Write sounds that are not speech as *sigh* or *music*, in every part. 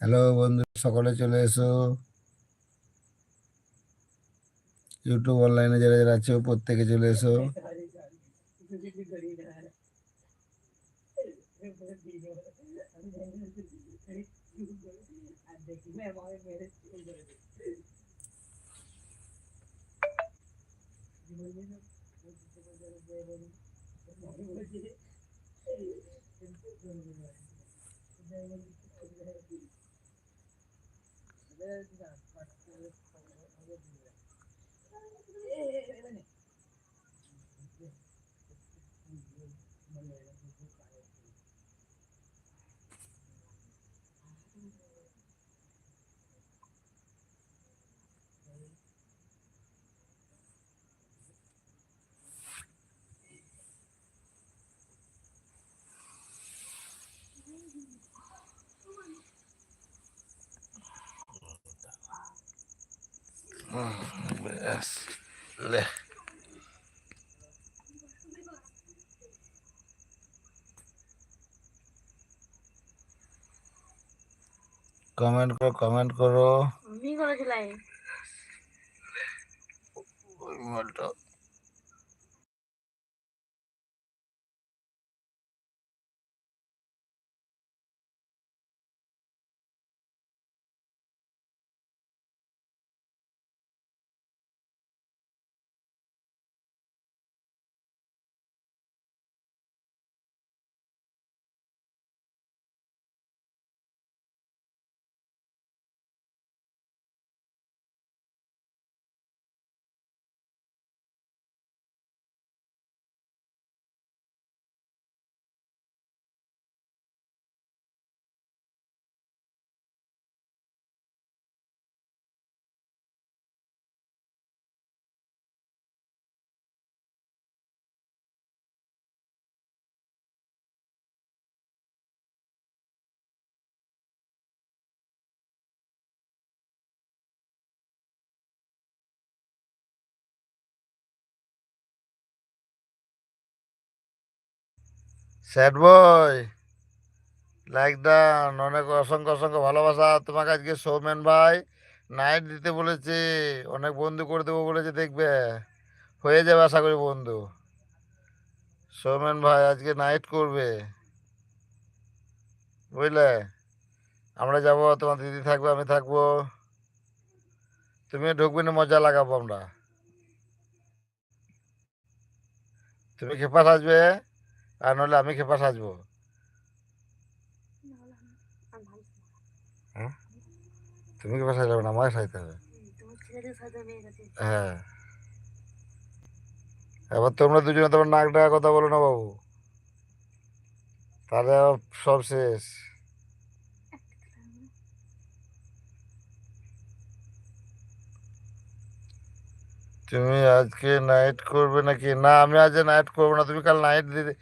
Hello বন্ধু সকলে চলে এসো। ইউটিউব অনলাইনে যারা যারা আছে প্রত্যেকে চলে এসো। ব্যাস *laughs* ¿Qué es লে কমেন্ট করো কমেন্ট করো আমি করেছিলাম ওই মোবাইলটা স্যাড বয় লাইক ডান অনেক অসংখ্য অসংখ্য ভালোবাসা তোমাকে আজকে সৌমেন ভাই। নাইট দিতে বলেছে। অনেক বন্ধু করে দেবো বলেছে, দেখবে। হয়ে যাবে আশা করি বন্ধু। সৌমেন ভাই আজকে নাইট করবে। বুঝলে? আমরা যাব, তোমার দিদি থাকবে, আমি থাকব। তুমি ঢুকবে না, মজা লাগাবো আমরা। তুমি খেপা সাজবে আর নাহলে আমি খেপা সাজবো তুমি খেপা সাজবে না? আমাকে সাজতে হবে। হ্যাঁ। এবার তোমরা দুজনে তোমার নাক ডাকা কথা বলো না বাবু। তাহলে সব শেষ। তুমি আজকে নাইট করবে নাকি? না, আমি আজকে নাইট করব না। তুমি কাল নাইট দিতে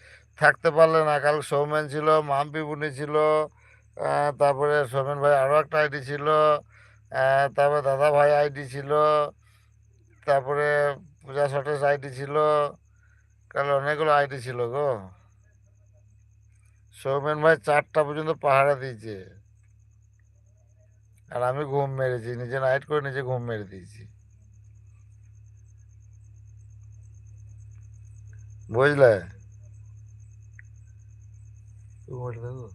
থাকতে পারলে না। কাল সৌমেন ছিল, মাম্পি বুনি ছিল তারপরে সৌমেন ভাই আরও একটা আইডি ছিল তারপরে দাদা ভাই আইডি ছিল, তারপরে পূজা সটেস আইডি ছিল, কাল অনেকগুলো আইডি ছিল গো। সৌমেন ভাই চারটা পর্যন্ত পাহারা দিয়েছে। আর আমি ঘুম মেরেছি, নিজে নাইট করে নিজে ঘুম মেরে দিয়েছি। বুঝলে? মোবাইলটা দেখো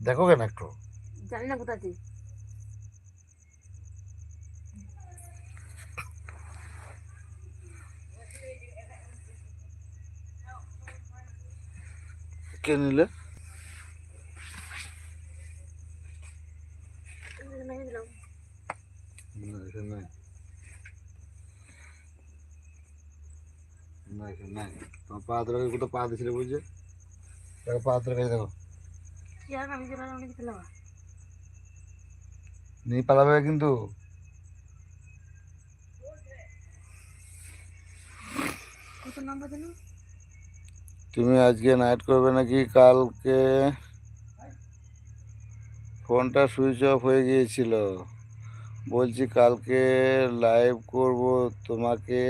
দেখো কেন একটু জানি না কোথাতে কে নিলে মেরে দিলাম না এখানে নাই না এখানে নাই তোমার পা ধরে কোথাও পা দিছিলে বুঝছে দেখো দেখো নিয়ে পালাবে কিন্তু তুমি আজকে নাইট করবে নাকি? কালকে ফোনটা সুইচ অফ হয়ে গিয়েছিল। বলছি কালকে লাইভ করব তোমাকে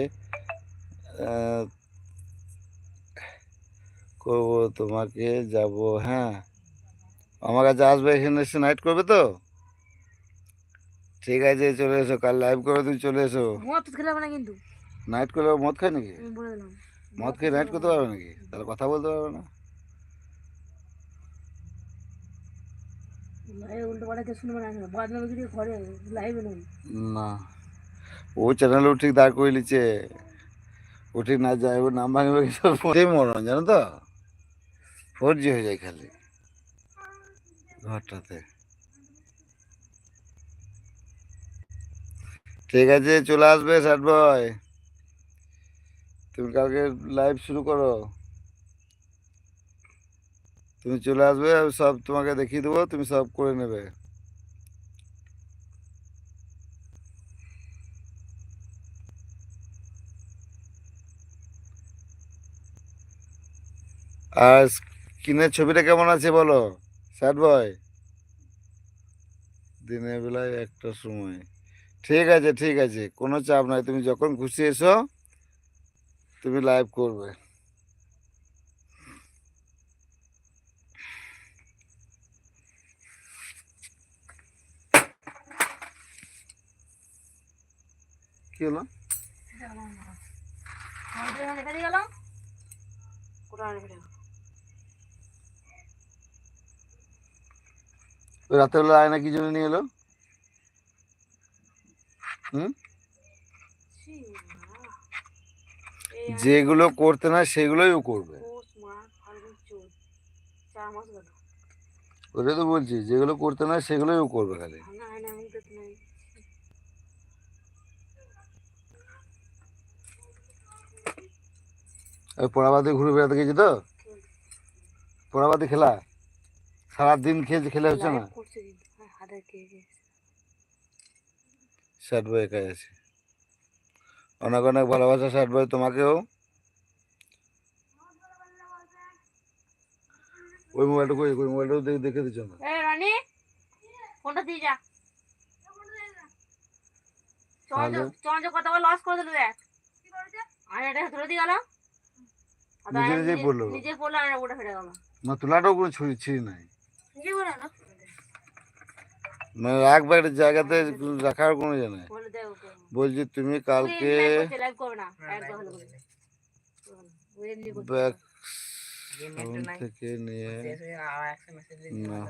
করব তোমাকে যাব হ্যাঁ? আমার কাছে আসবে এখানে এসে নাইট করবে তো? ঠিক আছে চলে এসো কাল লাইভ করে তুমি চলে এসো। মদ খেলে না কিন্তু। নাইট করলে মদ খায় নাকি? মদ খেয়ে নাইট করতে পারবে নাকি? তাহলে কথা বলতে পারবে না। না ও চ্যানেলও ঠিক দাঁড় করে নিচ্ছে। ও ঠিক না যায় ও নাম ভাঙবে মরণ জানো তো? ফোর জি হয়ে যায় খালি ঘরটাতে। ঠিক আছে, চলে আসবে স্যার বয়। তুমি কালকে লাইভ শুরু করো। তুমি চলে আসবে, আমি সব তোমাকে দেখিয়ে দেবো, তুমি সব করে নেবে। আর স্ক্রিনের ছবিটা কেমন আছে বলো? স্যার বয় দিনের বেলায় একটা সময়। ঠিক আছে ঠিক আছে, কোনো চাপ নাই। তুমি যখন খুশি এসো, তুমি লাইভ করবে। কি হলো? দিয়ে ওই রাত্রেবেলা আয়না কি জন্য নিয়ে এলো? হুম? যেগুলো করতে না সেগুলোই ও করবে। ওটাই তো বলছি, যেগুলো করতে না সেগুলোই ও করবে খালি। তো পড়াবাদে ঘুরে বেড়াতে গেছি তো? পড়াবাদে খেলা? সারাদিন খেয়েছে খেলে হচ্ছে না? ষাট একাই আছে। অনেক অনেক ভালোবাসা ষাট বই তোমাকেও। ওই মোবাইলটা কই ওই মোবাইলটাও দেখে দেখে দিচ্ছ না? ফোনটা দিয়ে যা। চঞ্চ? চঞ্চ কত লস করে দিল দেখ। আর এটা ধরে দিয়ে গেল। নিজে নিজে- পড়ল। নিজে পড়ল আর ওটা ফেটে গেল। না তোলাটাও কোনো ছুরি ছিঁড়ি নাই। মানে রাখবে জায়গাতে রাখার কোনো ইয়ে দে ওকে। বলছি তুমি কালকে থেকে নিয়ে না।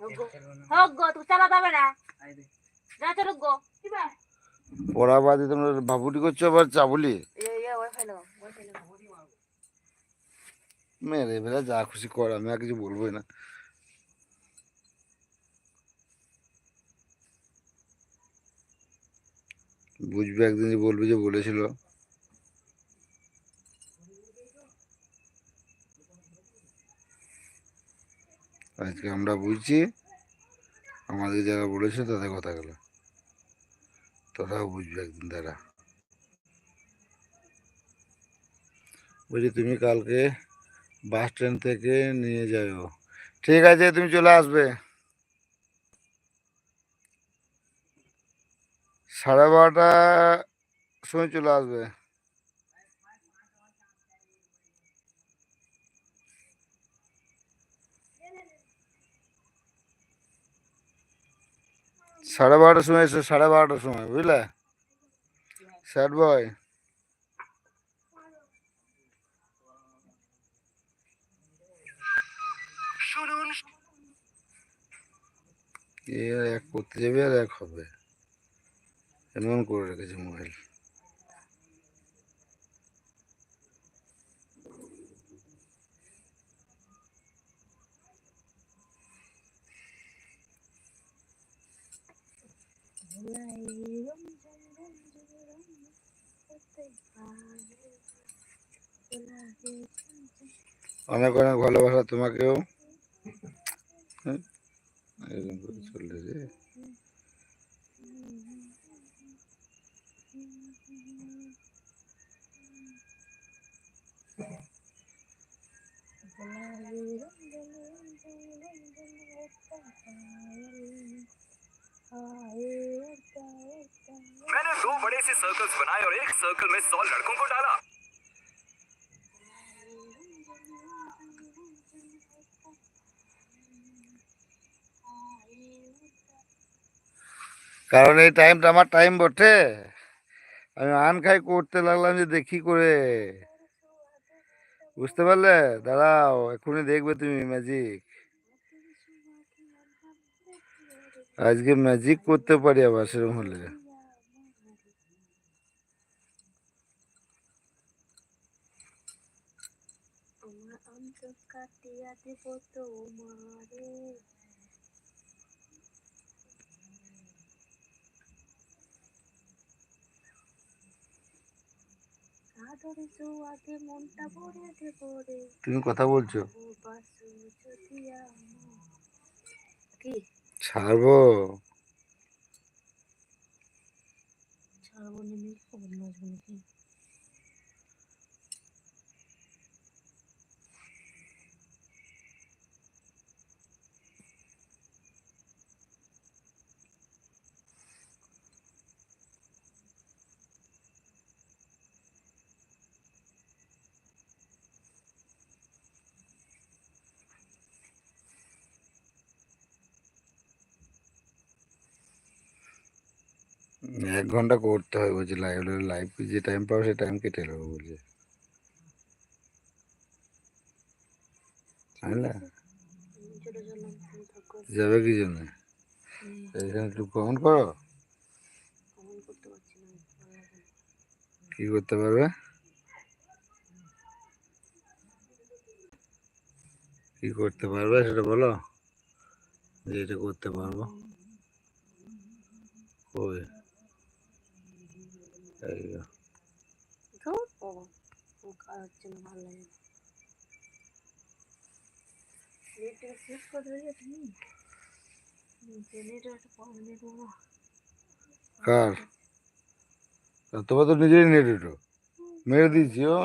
হোক গো। হোক গো তুই চালাতে হবে না। যা চলো গো কি বে পড়াবাদি তোমরা ভাবুটি করছ আবার চাবুলি? ইয়ে ইয়ে মেরে বেলা যা খুশি কর আমি আর কিছু বলবোই না। বুঝবে একদিন বলবে যে বলেছিল। আজকে আমরা বুঝছি, আমাদের যারা বলেছে তাদের কথা গেল। তোরাও বুঝবে একদিন তারা বলছি, তুমি কালকে বাস স্ট্যান্ড থেকে নিয়ে যাও ঠিক আছে, তুমি চলে আসবে। সাড়ে বারোটা সময় চলে আসবে। সাড়ে বারোটার সময় এসে সাড়ে বারোটার সময়, বুঝলে? স্যার বয় এক করতে যাবে আর এক হবে। এমন করে রেখেছে মোবাইল। অনেক অনেক ভালোবাসা তোমাকেও। হ্যাঁ? করে চললে রে सर्कल्स बनाए और एक सर्कल में सौ लड़कों को डाला কারণ এই টাইমটা আমার টাইম বটে আমি আন খাই করতে লাগলাম যে দেখি করে বুঝতে পারলে দাঁড়াও এক্ষুনি দেখবে তুমি ম্যাজিক আজকে ম্যাজিক করতে পারি আবার সেরকম হলে দেব তোমারে তুমি কথা বলছো? ছাড়বো? ছাড়বো নাকি এক ঘণ্টা করতে হয় বলছে লাইভ লাইভ যে টাইম পাবো সে টাইম কেটে নেব বলছে। বুঝলে যাবে কি জন্য? এখানে একটু কমেন্ট করো। কি করতে পারবে? কি করতে পারবে সেটা বলো যে এটা করতে পারব। কই এই হচ্ছে না, ভালো লাগে নেটটা শেষ করে দেবে তুমি? হুম, তো নেটে একটা পাওয়া নেই বাবা। কার তোমার তো নিজেরই নেট মেরে দিয়েছি ও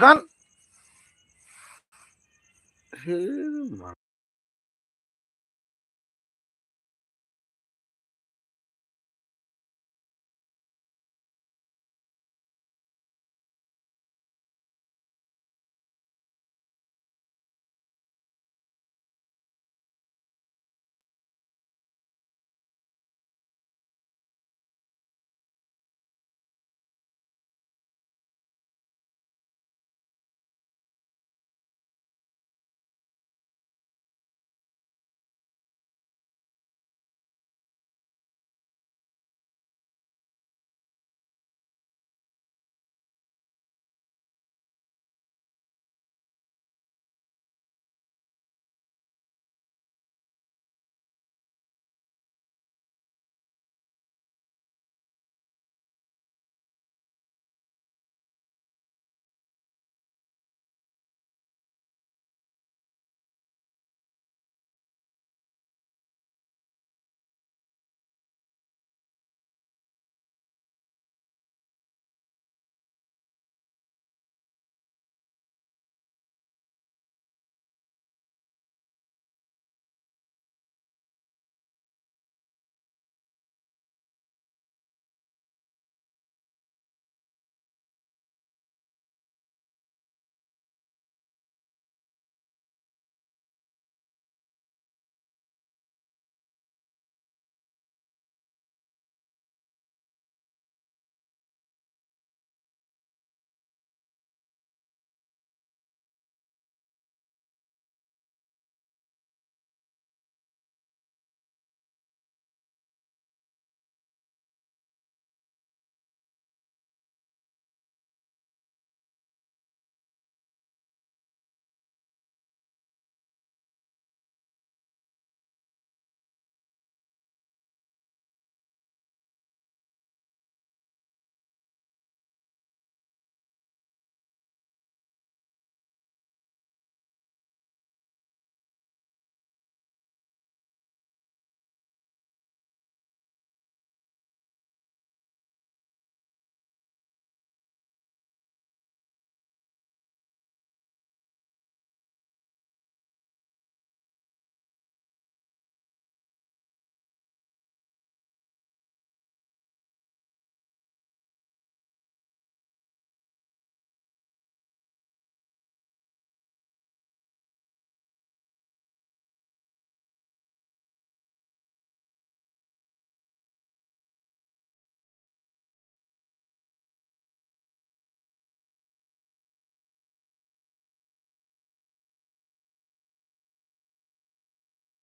গান। হে মা।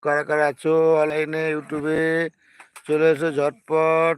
কারা কারা আছো অনলাইনে ইউটিউবে চলে এসো ঝটপট।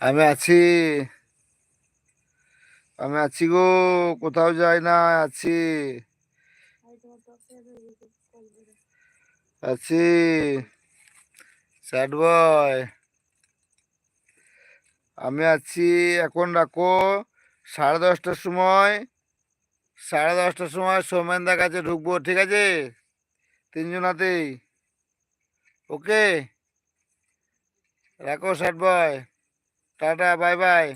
আমি আছি। আমি আছি গো, কোথাও যাই না, আছি। আছি। Sad boy. আমি আছি, এখন রাখো, সাড়ে দশটার সময়, সাড়ে দশটার সময় সৌমেনদার কাছে ঢুকবো, ঠিক আছে? তিনজনাতেই। ওকে? রাখো sad boy tata bye bye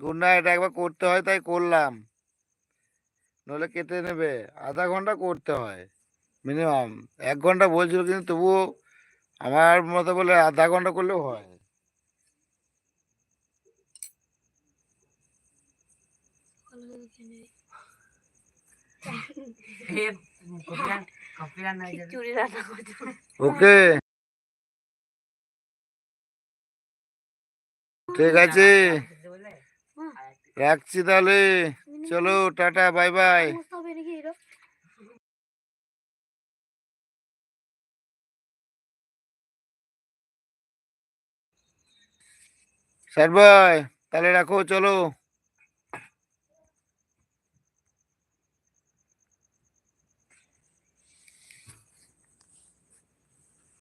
good night একবার করতে হয় তাই করলাম। নইলে কেটে নেবে। আধা ঘণ্টা করতে হয় মিনিমাম এক ঘণ্টা বলছিল কিন্তু তবুও আমার মতো বলে আধা ঘণ্টা করলেও হয়। ওকে। ঠিক আছে। রাখছি তাহলে। চলো টাটা বাই বাই। স্যার ভাই তাহলে রাখো চলো।